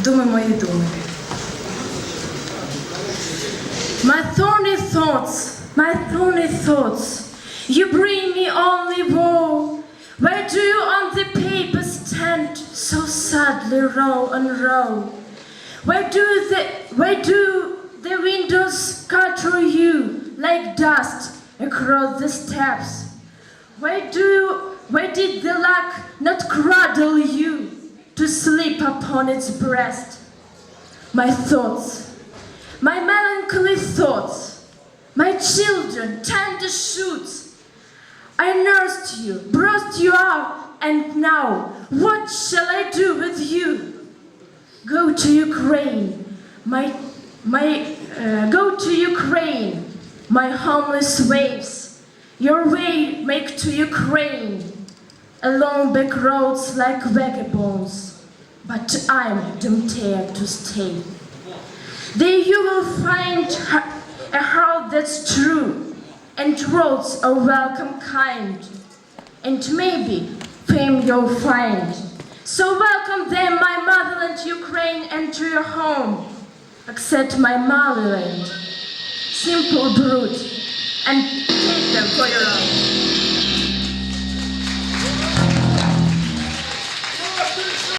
Думи мої думи. My thorny thoughts, my thorny thoughts, you bring me only woe. Where do you on the paper stand, so sadly row and row? Where do the where do the windows scatter you like dust across the steps? Where do where did the luck not cradle you to sleep Upon its breast? My thoughts, my melancholy thoughts, my children, tender shoots. I nursed you, brought you up, and now what shall I do with you? Go to Ukraine, my my uh, go to Ukraine, my homeless waves. Your way make to Ukraine, along back roads like vagabonds, but I'm doomed here to stay. There you will find a heart that's true, and roads are welcome kind, and maybe fame you'll find. So welcome them, my motherland Ukraine, enter your home. Accept my motherland, simple brute, and take them for your own.